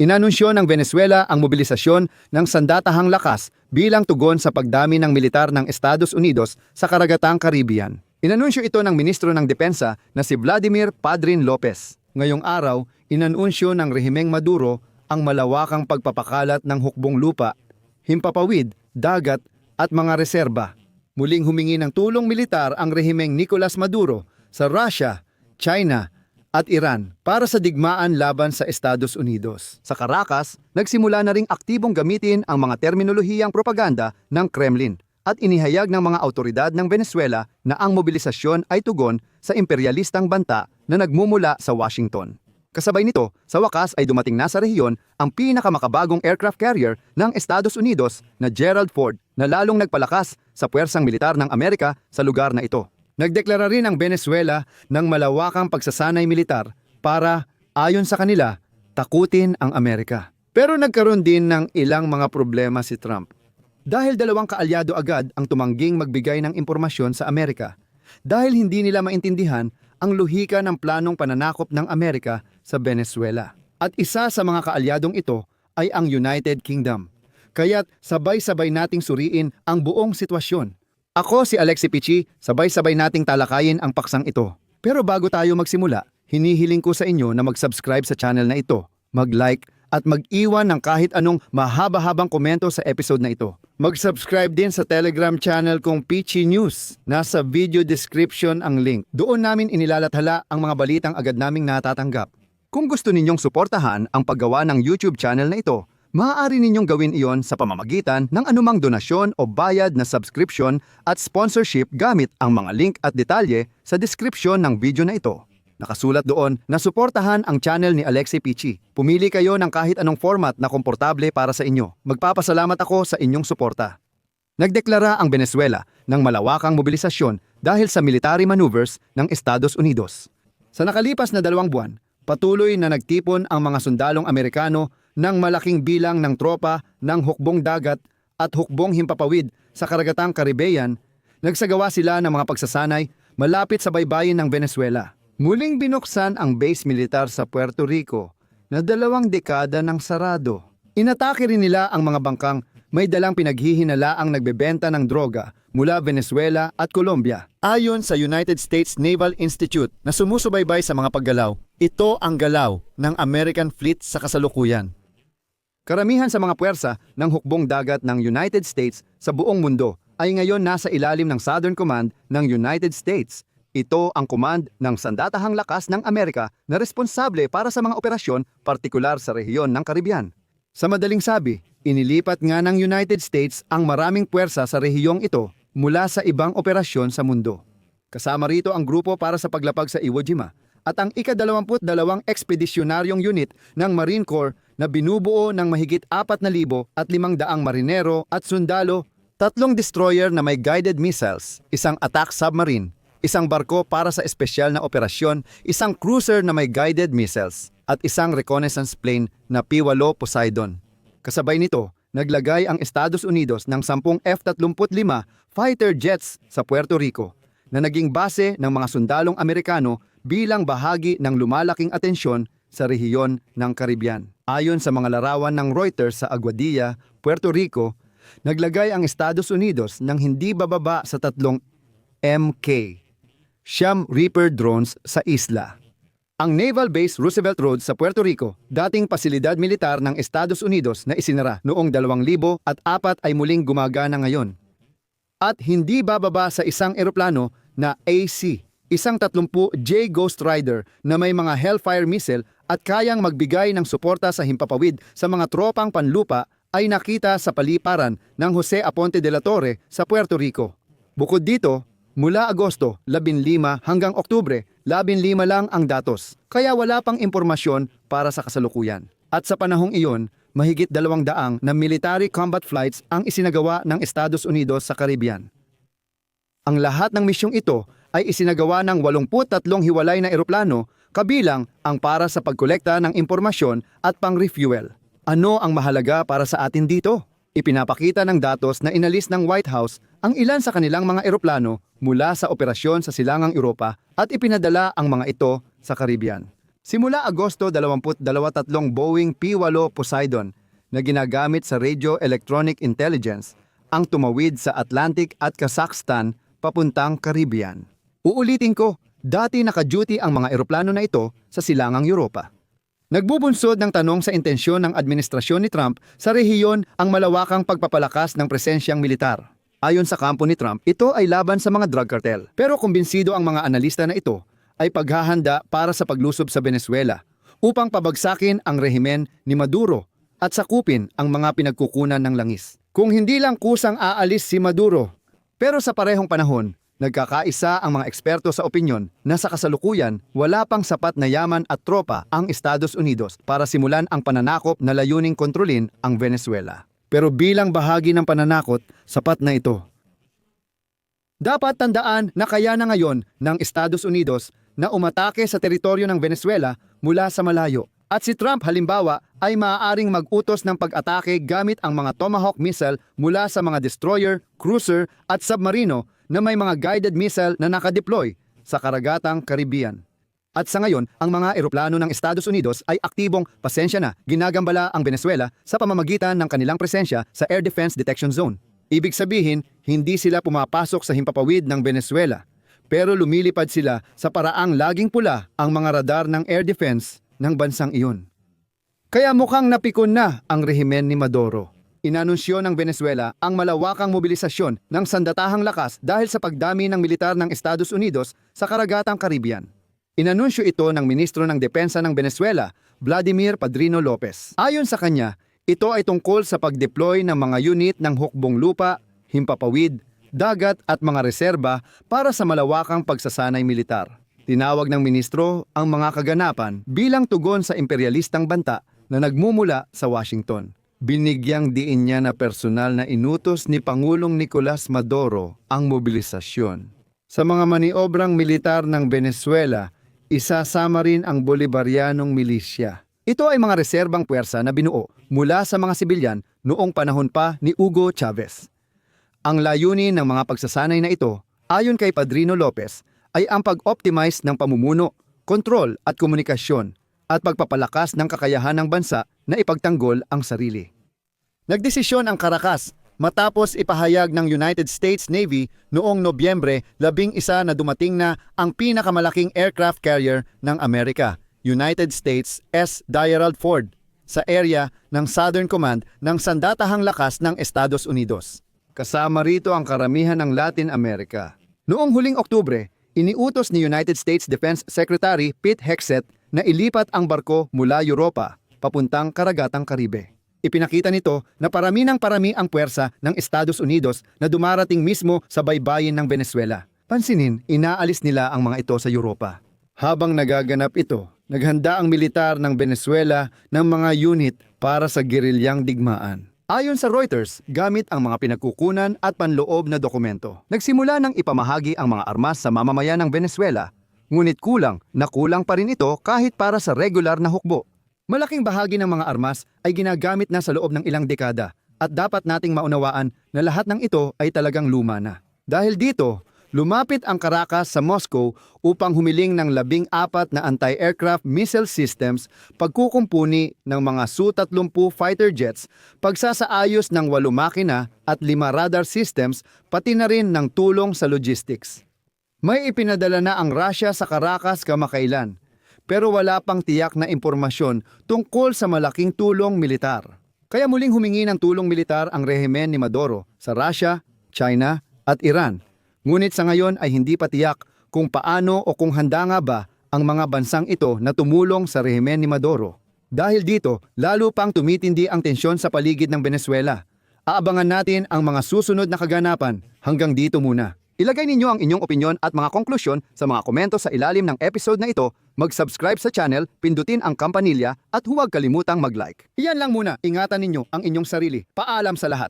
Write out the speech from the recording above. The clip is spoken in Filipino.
Inanunsyo ng Venezuela ang mobilisasyon ng sandatahang lakas bilang tugon sa pagdami ng militar ng Estados Unidos sa karagatang Caribbean. Inanunsyo ito ng Ministro ng Depensa na si Vladimir Padrin Lopez. Ngayong araw, inanunsyo ng rehimeng Maduro ang malawakang pagpapakalat ng hukbong lupa, himpapawid, dagat at mga reserba. Muling humingi ng tulong militar ang rehimeng Nicolas Maduro sa Russia, China at Iran para sa digmaan laban sa Estados Unidos. Sa Caracas, nagsimula na ring aktibong gamitin ang mga terminolohiyang propaganda ng Kremlin at inihayag ng mga autoridad ng Venezuela na ang mobilisasyon ay tugon sa imperialistang banta na nagmumula sa Washington. Kasabay nito, sa wakas ay dumating na sa rehiyon ang pinakamakabagong aircraft carrier ng Estados Unidos na Gerald Ford na lalong nagpalakas sa puwersang militar ng Amerika sa lugar na ito. Nagdeklara rin ang Venezuela ng malawakang pagsasanay militar para, ayon sa kanila, takutin ang Amerika. Pero nagkaroon din ng ilang mga problema si Trump. Dahil dalawang kaalyado agad ang tumangging magbigay ng impormasyon sa Amerika. Dahil hindi nila maintindihan ang luhika ng planong pananakop ng Amerika sa Venezuela. At isa sa mga kaalyadong ito ay ang United Kingdom. Kaya't sabay-sabay nating suriin ang buong sitwasyon. Ako si Alexi Pichi, sabay-sabay nating talakayin ang paksang ito. Pero bago tayo magsimula, hinihiling ko sa inyo na mag-subscribe sa channel na ito, mag-like at mag-iwan ng kahit anong mahaba-habang komento sa episode na ito. Mag-subscribe din sa Telegram channel kong Pichi News. Nasa video description ang link. Doon namin inilalathala ang mga balitang agad naming natatanggap. Kung gusto ninyong suportahan ang paggawa ng YouTube channel na ito, maaari ninyong gawin iyon sa pamamagitan ng anumang donasyon o bayad na subscription at sponsorship gamit ang mga link at detalye sa description ng video na ito. Nakasulat doon na suportahan ang channel ni Alexi Pichi. Pumili kayo ng kahit anong format na komportable para sa inyo. Magpapasalamat ako sa inyong suporta. Nagdeklara ang Venezuela ng malawakang mobilisasyon dahil sa military maneuvers ng Estados Unidos. Sa nakalipas na dalawang buwan, patuloy na nagtipon ang mga sundalong Amerikano ng malaking bilang ng tropa ng hukbong dagat at hukbong himpapawid sa karagatang Caribbean, nagsagawa sila ng mga pagsasanay malapit sa baybayin ng Venezuela. Muling binuksan ang base militar sa Puerto Rico na dalawang dekada ng sarado. Inatake rin nila ang mga bangkang may dalang pinaghihinalaang nagbebenta ng droga mula Venezuela at Colombia. Ayon sa United States Naval Institute na sumusubaybay sa mga paggalaw, ito ang galaw ng American Fleet sa kasalukuyan. Karamihan sa mga puwersa ng hukbong dagat ng United States sa buong mundo ay ngayon nasa ilalim ng Southern Command ng United States. Ito ang command ng sandatahang lakas ng Amerika na responsable para sa mga operasyon partikular sa rehiyon ng Caribbean. Sa madaling sabi, inilipat nga ng United States ang maraming puwersa sa rehiyong ito mula sa ibang operasyon sa mundo. Kasama rito ang grupo para sa paglapag sa Iwo Jima at ang ika-22 ekspedisyonaryong unit ng Marine Corps na binubuo ng mahigit 4,000 at 500 marinero at sundalo, tatlong destroyer na may guided missiles, isang attack submarine, isang barko para sa espesyal na operasyon, isang cruiser na may guided missiles, at isang reconnaissance plane na P-8 Poseidon. Kasabay nito, naglagay ang Estados Unidos ng 10 F-35 fighter jets sa Puerto Rico na naging base ng mga sundalong Amerikano bilang bahagi ng lumalaking atensyon sa rehiyon ng Caribbean. Ayon sa mga larawan ng Reuters sa Aguadilla, Puerto Rico, naglagay ang Estados Unidos ng hindi bababa sa tatlong MK, Siyam Reaper drones sa isla. Ang Naval Base Roosevelt Road sa Puerto Rico, dating pasilidad militar ng Estados Unidos na isinara noong 2000 at apat ay muling gumagana ngayon. At hindi bababa sa isang eroplano na AC, isang 30J Ghost Rider na may mga Hellfire missile at kayang magbigay ng suporta sa himpapawid sa mga tropang panlupa ay nakita sa paliparan ng Jose Aponte de la Torre sa Puerto Rico. Bukod dito, mula Agosto 15 hanggang Oktubre 15 lang ang datos, kaya wala pang impormasyon para sa kasalukuyan. At sa panahong iyon, mahigit dalawang daang na military combat flights ang isinagawa ng Estados Unidos sa Caribbean. Ang lahat ng misyong ito ay isinagawa ng 83 hiwalay na eroplano kabilang ang para sa pagkolekta ng impormasyon at pang-refuel. Ano ang mahalaga para sa atin dito? Ipinapakita ng datos na inalis ng White House ang ilan sa kanilang mga eroplano mula sa operasyon sa Silangang Europa at ipinadala ang mga ito sa Caribbean. Simula Agosto 2023 Boeing P-8 Poseidon na ginagamit sa Radio Electronic Intelligence ang tumawid sa Atlantic at Kazakhstan papuntang Caribbean. Uulitin ko, dati naka-duty ang mga eroplano na ito sa silangang Europa. Nagbubunsod ng tanong sa intensyon ng administrasyon ni Trump sa rehiyon ang malawakang pagpapalakas ng presensyang militar. Ayon sa kampo ni Trump, ito ay laban sa mga drug cartel. Pero kumbinsido ang mga analista na ito ay paghahanda para sa paglusob sa Venezuela upang pabagsakin ang rehimen ni Maduro at sakupin ang mga pinagkukunan ng langis. Kung hindi lang kusang aalis si Maduro, pero sa parehong panahon, nagkakaisa ang mga eksperto sa opinyon na sa kasalukuyan wala pang sapat na yaman at tropa ang Estados Unidos para simulan ang pananakop na layuning kontrolin ang Venezuela. Pero bilang bahagi ng pananakot, sapat na ito. Dapat tandaan na kaya na ngayon ng Estados Unidos na umatake sa teritoryo ng Venezuela mula sa malayo. At si Trump halimbawa ay maaaring mag-utos ng pag-atake gamit ang mga Tomahawk missile mula sa mga destroyer, cruiser at submarino na may mga guided missile na nakadeploy sa karagatang Caribbean. At sa ngayon, ang mga eroplano ng Estados Unidos ay aktibong pasensya na ginagambala ang Venezuela sa pamamagitan ng kanilang presensya sa Air Defense Detection Zone. Ibig sabihin, hindi sila pumapasok sa himpapawid ng Venezuela, pero lumilipad sila sa paraang laging pula ang mga radar ng air defense ng bansang iyon. Kaya mukhang napikon na ang rehimen ni Maduro. Inanunsyo ng Venezuela ang malawakang mobilisasyon ng sandatahang lakas dahil sa pagdami ng militar ng Estados Unidos sa karagatang Caribbean. Inanunsyo ito ng Ministro ng Depensa ng Venezuela, Vladimir Padrino Lopez. Ayon sa kanya, ito ay tungkol sa pag-deploy ng mga unit ng hukbong lupa, himpapawid, dagat at mga reserba para sa malawakang pagsasanay militar. Tinawag ng ministro ang mga kaganapan bilang tugon sa imperialistang banta na nagmumula sa Washington. Binigyang diin niya na personal na inutos ni Pangulong Nicolas Maduro ang mobilisasyon. Sa mga maniobrang militar ng Venezuela, isasama rin ang Bolivarianong milisya. Ito ay mga reserbang puwersa na binuo mula sa mga sibilyan noong panahon pa ni Hugo Chavez. Ang layunin ng mga pagsasanay na ito, ayon kay Padrino Lopez, ay ang pag-optimize ng pamumuno, kontrol at komunikasyon at pagpapalakas ng kakayahan ng bansa na ipagtanggol ang sarili. Nagdesisyon ang Caracas matapos ipahayag ng United States Navy noong Nobyembre labing isa na dumating na ang pinakamalaking aircraft carrier ng Amerika, United States S. Gerald Ford, sa area ng Southern Command ng Sandatahang Lakas ng Estados Unidos. Kasama rito ang karamihan ng Latin America. Noong huling Oktubre, iniutos ni United States Defense Secretary Pete Hegseth na ilipat ang barko mula Europa papuntang karagatang Karibe. Ipinakita nito na parami ng parami ang puwersa ng Estados Unidos na dumarating mismo sa baybayin ng Venezuela. Pansinin, inaalis nila ang mga ito sa Europa. Habang nagaganap ito, naghanda ang militar ng Venezuela ng mga unit para sa gerilyang digmaan. Ayon sa Reuters, gamit ang mga pinagkukunan at panloob na dokumento. Nagsimula ng ipamahagi ang mga armas sa mamamayan ng Venezuela, ngunit kulang na kulang pa rin ito kahit para sa regular na hukbo. Malaking bahagi ng mga armas ay ginagamit na sa loob ng ilang dekada at dapat nating maunawaan na lahat ng ito ay talagang luma na. Dahil dito, lumapit ang Caracas sa Moscow upang humiling ng labing apat na anti-aircraft missile systems, pagkukumpuni ng mga Su-30 fighter jets, pagsasaayos ng walo makina at lima radar systems, pati na rin ng tulong sa logistics. May ipinadala na ang Russia sa Caracas kamakailan, pero wala pang tiyak na impormasyon tungkol sa malaking tulong militar. Kaya muling humingi ng tulong militar ang rehimen ni Maduro sa Russia, China at Iran. Ngunit sa ngayon ay hindi pa tiyak kung paano o kung handa nga ba ang mga bansang ito na tumulong sa rehimen ni Maduro. Dahil dito, lalo pang tumitindi ang tensyon sa paligid ng Venezuela. Aabangan natin ang mga susunod na kaganapan. Hanggang dito muna. Ilagay ninyo ang inyong opinyon at mga konklusyon sa mga komento sa ilalim ng episode na ito, mag-subscribe sa channel, pindutin ang kampanilya at huwag kalimutang mag-like. Iyan lang muna, ingatan ninyo ang inyong sarili. Paalam sa lahat.